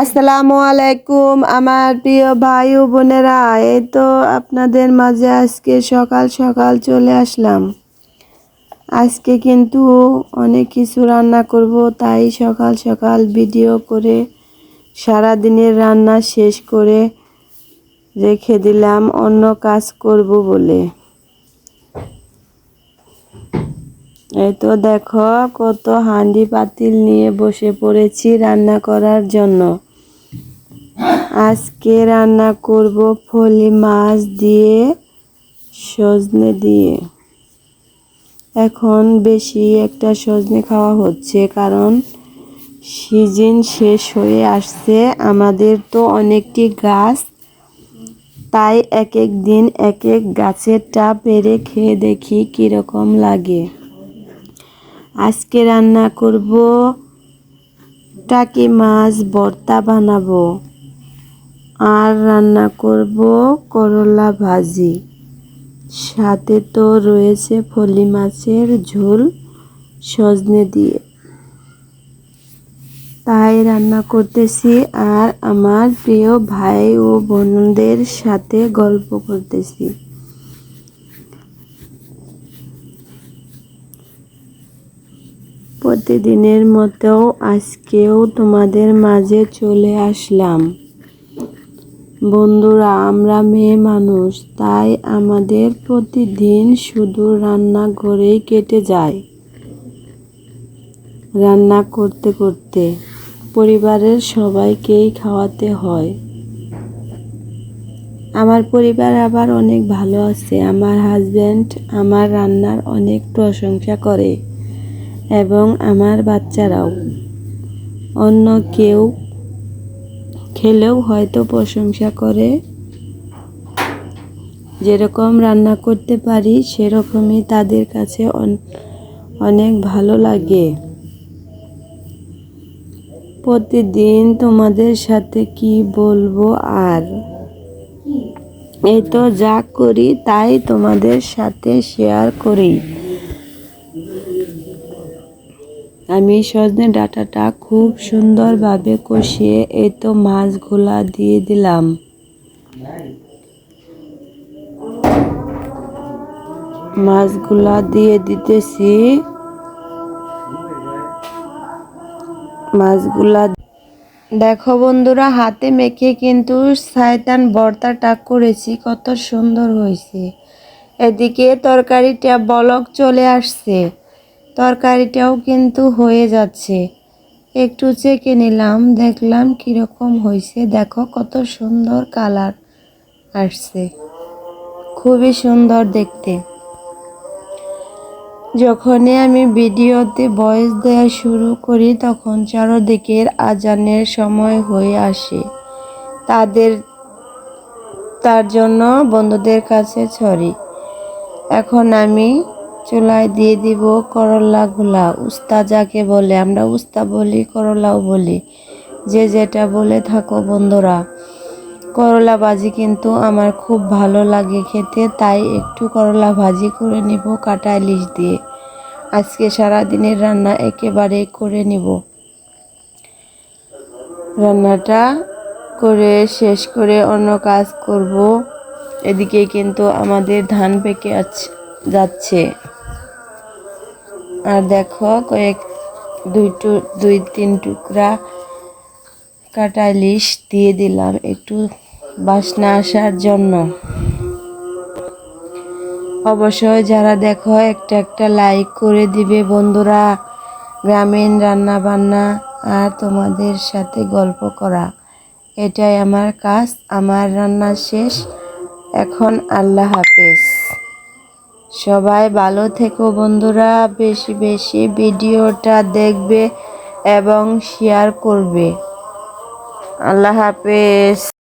আসসালামু আলাইকুম, আমার প্রিয় ভাই ও বোনেরা। এই তো আপনাদের মাঝে আজকে সকাল সকাল চলে আসলাম। আজকে কিন্তু অনেক কিছু রান্না করব, তাই সকাল সকাল ভিডিও করে সারা দিনের রান্না শেষ করে রেখে দিলাম, অন্য কাজ করব বলে। এই তো দেখো, কত হাঁডি পাতিল নিয়ে বসে পড়েছি রান্না করার জন্য। আজকে রান্না করব ফলি মাছ দিয়ে, সজনে দিয়ে। এখন বেশি একটা সজনে খাওয়া হচ্ছে কারণ সিজন শেষ হয়ে আসছে। আমাদের তো অনেকটি গাছ, তাই এক এক দিন এক এক গাছেরটা পেরে খেয়ে দেখি কীরকম লাগে। আজকে রান্না করব টাকি মাছ, ভর্তা বানাবো। আর রান্না করব করলা ভাজি। সাথে তো রয়েছে ফলি মাছের ঝোল, সজনে দিয়ে। তাই রান্না করতেছি আর আমার প্রিয় ভাই ও বোনদের সাথে গল্প করতেছি। প্রতিদিনের মতো আজকেও তোমাদের মাঝে চলে আসলাম। বন্ধুরা, আমরা মেয়ে মানুষ, তাই আমাদের প্রতিদিন শুধু রান্নাঘরেই কেটে যায়। রান্না করতে করতে পরিবারের সবাইকেই খাওয়াতে হয়। আমার পরিবার আবার অনেক ভালো আছে। আমার হাজব্যান্ড আমার রান্নার অনেক প্রশংসা করে এবং আমার বাচ্চারাও। অন্য কেউ খেলেও হয়তো প্রশংসা করে। যেরকম রান্না করতে পারি, সেরকমই তাদের কাছে অনেক ভালো লাগে। প্রতিদিন তোমাদের সাথে কি বলব আর? এই তো যা করি, তাই তোমাদের সাথে শেয়ার করি। আমি সজনে ডাটাটা খুব সুন্দরভাবে কষিয়ে এই তো মাছগুলা দিয়ে দিলাম। মাছগুলা দিয়ে দিতেছি। মাছগুলা দেখো বন্ধুরা, হাতে মেখে কিন্তু সাইতান ভর্তাটা করেছি, কত সুন্দর হয়েছে। এদিকে তরকারিটা বলক চলে আসছে। তরকারিটাও কিন্তু হয়ে যাচ্ছে। একটু চেকে নিলাম, দেখলাম কীরকম হয়েছে। দেখো কত সুন্দর কালার আসছে। খুবই সুন্দর দেখতে। যখনই আমি ভিডিওতে ভয়েস দেওয়া শুরু করি, তখন চারোদিকের আজানের সময় হয়ে আসে। তাদের, তার জন্য বন্ধুদের কাছে ছড়ি এখন আমি চুলায় দিয়ে দিব করলাগুলা উস্তা যাকে বলে, আমরা উস্তা বলি, করলাও বলি। যে যেটা বলে থাকো বন্ধুরা। করলা ভাজি কিন্তু আমার খুব ভালো লাগে খেতে, তাই একটু করলা ভাজি করে নিব কাটা ইলিশ দিয়ে। আজকে সারা দিনের রান্না একেবারে করে নিব। রান্নাটা করে শেষ করে অন্য কাজ করব। এদিকে কিন্তু আমাদের ধান পেকে যাচ্ছে। আর দেখো, কয়েক, দুই টু, দুই, তিন টুকরা কাটা ইলিশ দিয়ে দিলাম একটু বাসনা আসার জন্য। অবশ্যই যারা দেখো, একটা একটা লাইক করে দিবে বন্ধুরা। গ্রামীণ রান্না বান্না আর তোমাদের সাথে গল্প করা। এটাই আমার কাজ, আমার রান্না শেষ। এখন আল্লাহ হাফেজ। সবাই ভালো থেকো বন্ধুরা। বেশি বেশি ভিডিওটা দেখবে এবং শেয়ার করবে। আল্লাহ হাফেজ।